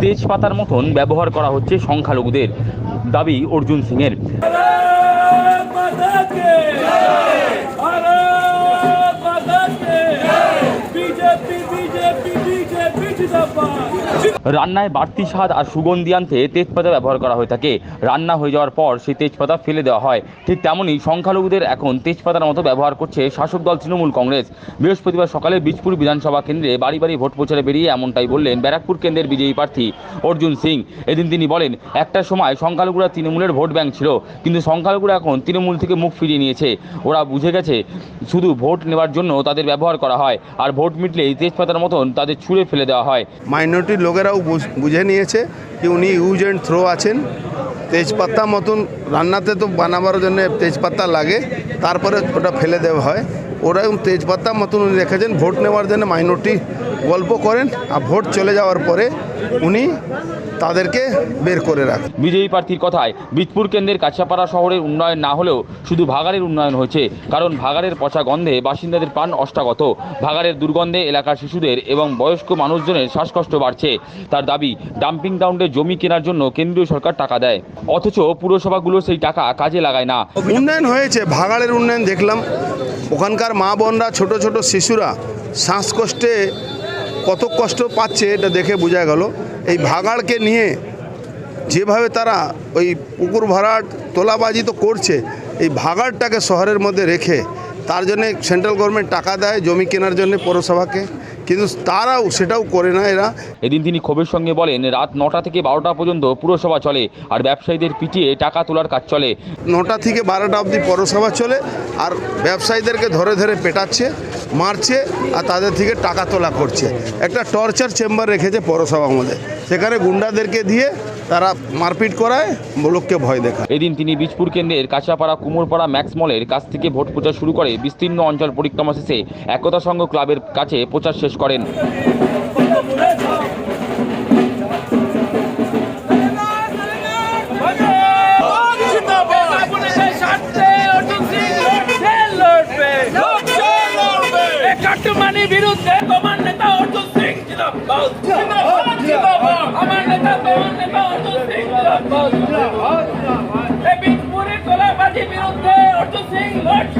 তেজপাতার মতন ব্যবহার করা হচ্ছে সংখ্যালঘুদের। দাবি অর্জুন সিংয়ের। বিজেপি রান্নায় বাড়তি স্বাদ আর সুগন্ধি আনতে তেজপাতা ব্যবহার করা হয়ে থাকে। রান্না হয়ে যাওয়ার পর সেই তেজপাতা ফেলে দেওয়া হয়। ঠিক তেমনই সংখ্যালঘুদের এখন তেজপাতার মতো ব্যবহার করছে শাসক দল তৃণমূল কংগ্রেস। বৃহস্পতিবার সকালে বীজপুর বিধানসভা কেন্দ্রে বাড়ি বাড়ি ভোট প্রচারে বেরিয়ে এমনটাই বললেন ব্যারাকপুর কেন্দ্রের বিজয়ী প্রার্থী অর্জুন সিং। এদিন তিনি বলেন, একটা সময় সংখ্যালঘুরা তৃণমূলের ভোট ব্যাংক ছিল, কিন্তু সংখ্যালঘুরা এখন তৃণমূল থেকে মুখ ফিরিয়ে নিয়েছে। ওরা বুঝে গেছে শুধু ভোট নেওয়ার জন্য তাদের ব্যবহার করা হয়, আর ভোট মিটলেই তেজপাতার মতন তাদের ছুঁড়ে ফেলে দেওয়া হয়। মাইনরিটি লোকেরাও বুঝ- নিয়েছে যে উনি ইউজ অ্যান্ড থ্রো আছেন। তেজপাতা মতন রান্নাতে তো বানাবার জন্য তেজপাতা লাগে, তারপরে ওটা ফেলে দেওয়া হয়। ওরা এবং তেজপাতা মতন উনি রেখেছেন, ভোট নেওয়ার জন্য মাইনরিটি গল্প করেন আর ভোট চলে যাওয়ার পরে উনি তাদেরকে বের করে রাখেন। বিজয়ী প্রার্থীর কথায় বীজপুর কেন্দ্রের কাছাপাড়া শহরের উন্নয়ন না হলেও শুধু ভাগাড়ের উন্নয়ন হয়েছে কারণ ভাগাড়ের পচা গন্ধে বাসিন্দাদের প্রাণ অষ্টাগত। ভাগাড়ের দুর্গন্ধে এলাকার শিশুদের এবং বয়স্ক মানুষজনের শ্বাসকষ্ট বাড়ছে। তার দাবি ডাম্পিং গ্রাউন্ডে জমি কেনার জন্য কেন্দ্রীয় সরকার টাকা দেয়। অথচ পুরসভাগুলো সেই টাকা কাজে লাগায় না। উন্নয়ন হয়েছে ভাগাড়ের উন্নয়ন দেখলাম। ওখানকার মা বোনরা ছোট ছোট শিশুরা শ্বাসকষ্টে কত কষ্ট পাচ্ছে এটা দেখে বোঝা গেল। এই ভাগাড়কে নিয়ে যেভাবে তারা ওই পুকুর ভরাট তোলাবাজি তো করছে, এই ভাগাড়টাকে শহরের মধ্যে রেখে তার জন্য সেন্ট্রাল গভর্নমেন্ট টাকা দেয় জমি কেনার জন্য পৌরসভাকে। কিন্তু তারাও সেটাও করে না এরা। এদিন তিনি ক্ষোভের সঙ্গে বলেন রাত নটা থেকে বারোটা পর্যন্ত পুরসভা চলে আর ব্যবসায়ীদের পিটিয়ে টাকা তোলার কাজ চলে। নটা থেকে বারোটা অবধি পৌরসভা চলে আর ব্যবসায়ীদেরকে ধরে ধরে পেটাচ্ছে মারছে আর তাদের থেকে টাকা তোলা করছে। একটা টর্চার চেম্বার রেখেছে পৌরসভা আমাদের সেখানে গুন্ডাদেরকে দিয়ে তারা মারপিট করায় লোককে ভয় দেখায়। এদিন তিনি বীজপুর কেন্দ্রের কাঁচাপাড়া কুমোরপাড়া ম্যাক্স মলের কাছ থেকে ভোট প্রচার শুরু করে বিস্তীর্ণ অঞ্চল পরিক্রমা শেষে একতা সংঘ ক্লাবের কাছে প্রচার শেষ করেন। বিরুদ্ধে তোমার নেতা Arjun Singh Morto sem morte!